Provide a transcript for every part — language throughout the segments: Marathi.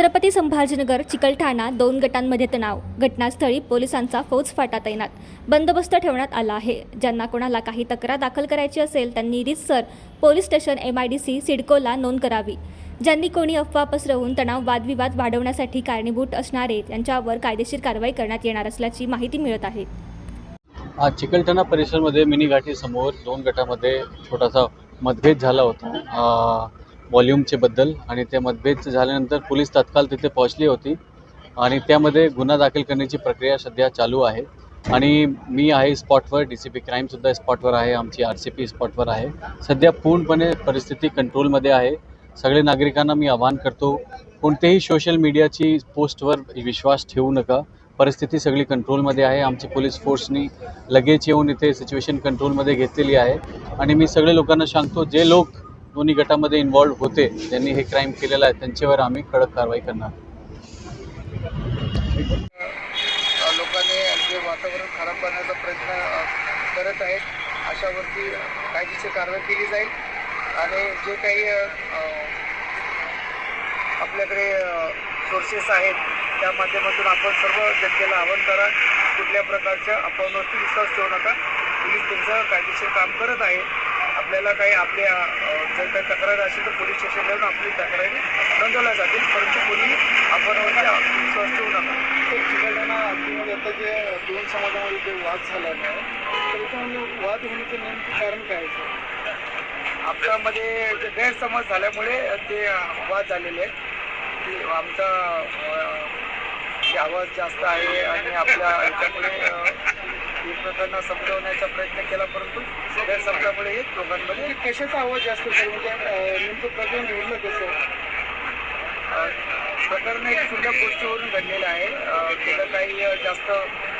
छत्रपती संभाजीनगर चिकलठाणा दोन गटांमध्ये तणाव. घटनास्थळी पोलिसांचा फौजफाटा तैनात. बंदोबस्त ठेवण्यात आला आहे. ज्यांना कोणाला काही तक्रार दाखल करायची असेल त्यांनी रितसर police station M I D C सिडकोला नोंद करावी. ज्यांनी कोणी अफवा पसरवून तणाव वादविवाद वाढवण्यासाठी कारणीभूत असणारे त्यांच्यावर कायदेशीर कारवाई करण्यात येणार असल्याची माहिती मिळत आहे. आज चिकलठाणा परिसरमध्ये मिनी घाटीसमोर दोन गटामध्ये छोटासा मतभेद झाला होता. वॉल्यूमचे बद्दल आणि ते मतभेद झाल्यानंतर पोलीस तत्काळ तिथे पोहोचली होती. आणि त्यामध्ये गुन्हा दाखल करण्याची प्रक्रिया सध्या चालू आहे. आणि मी आहे स्पॉटवर डी सी पी क्राईमसुद्धा स्पॉटवर आहे आमची आर सी पी स्पॉटवर आहे. सध्या पूर्णपणे परिस्थिती कंट्रोलमध्ये आहे. सगळे नागरिकांना मी आवाहन करतो कोणतेही सोशल मीडियाची पोस्टवर विश्वास ठेवू नका. परिस्थिती सगळी कंट्रोलमध्ये आहे. आमची पोलीस फोर्सनी लगेच येऊन इथे सिच्युएशन कंट्रोलमध्ये घेतलेली आहे. आणि मी सगळे लोकांना सांगतो जे लोक दोन्ही गटामध्ये इन्व्हॉल्व होते. ज्यांनी हे क्राईम केलेलं आहे. त्यांच्यावर आम्ही कडक कारवाई करणार. लोकांनी जे वातावरण खराब करण्याचा प्रयत्न करत आहेत अशावरती कायदेशीर कारवाई केली जाईल. आणि जे काही आपल्याकडे सोर्सेस आहेत त्या माध्यमातून आपण सर्व जनतेला आवाहन करा. कुठल्या प्रकारच्या अफवांवरती विश्वास ठेवू नका. पोलीस त्यांचं कायदेशीर काम करत आहे. आपल्याला काही आपल्या जर काही तक्रार असेल तर पोलीस स्टेशनला येऊन आपली तक्रारी नोंदवल्या जातील परंतु कोणी अफवांवरती विश्वास ठेवू नका आता जे दोन समाजामध्ये जे वाद तर वाद होण्याचं नेमकं कारण काय आहे? आपल्यामध्ये जे गैरसमज झाल्यामुळे ते वाद झालेले आहेत की आमचा आवाज जास्त आहे आणि आपल्या ह्याच्यामुळे अं, एकमेकांना समजवण्याचा प्रयत्न केला परंतु हे दोघांमध्ये. कशाचा आवाज जास्त सर म्हणजे नेमकं प्रकरण घडलं कसं? प्रकरण एक क्षुल्लक गोष्टीवरून घडलेलं आहे. अं, त्याला काही अं, जास्त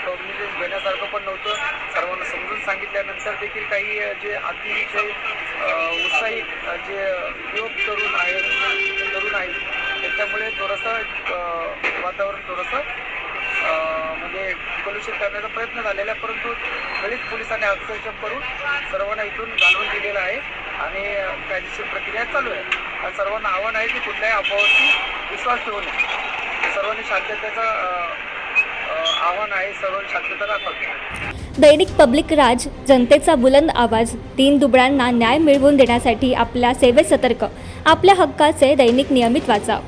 कॉग्निशन घेण्यासारखं पण नव्हतं. सर्वांना समजून सांगितल्यानंतर देखील काही अं, जे अतिशय अं, उत्साही अं, जे युवक तरुण आहेत तरुण आहेत त्याच्यामुळे थोडंसं अं, वातावरण थोडंसं म्हणजे कलुषित करण्याचा प्रयत्न झालेला आहे परंतु वेळीच पोलिसांनी हस्तक्षेप करून सर्वांना इथून घालवून दिलेलं आहे आणि कायदेशीर प्रक्रिया चालू आहे. आणि सर्वांना आव्हान आहे की कुठल्याही अफवावरती विश्वास ठेवू नये. सर्वांनी शांततेचं आव्हान आहे सर्वांनी शांतता दाखवावी दैनिक पब्लिक राज जनतेचा बुलंद आवाज तीन दुबळ्यांना न्याय मिळवून देण्यासाठी आपल्या सेवेत सतर्क. आपल्या हक्काचे दैनिक नियमित वाचा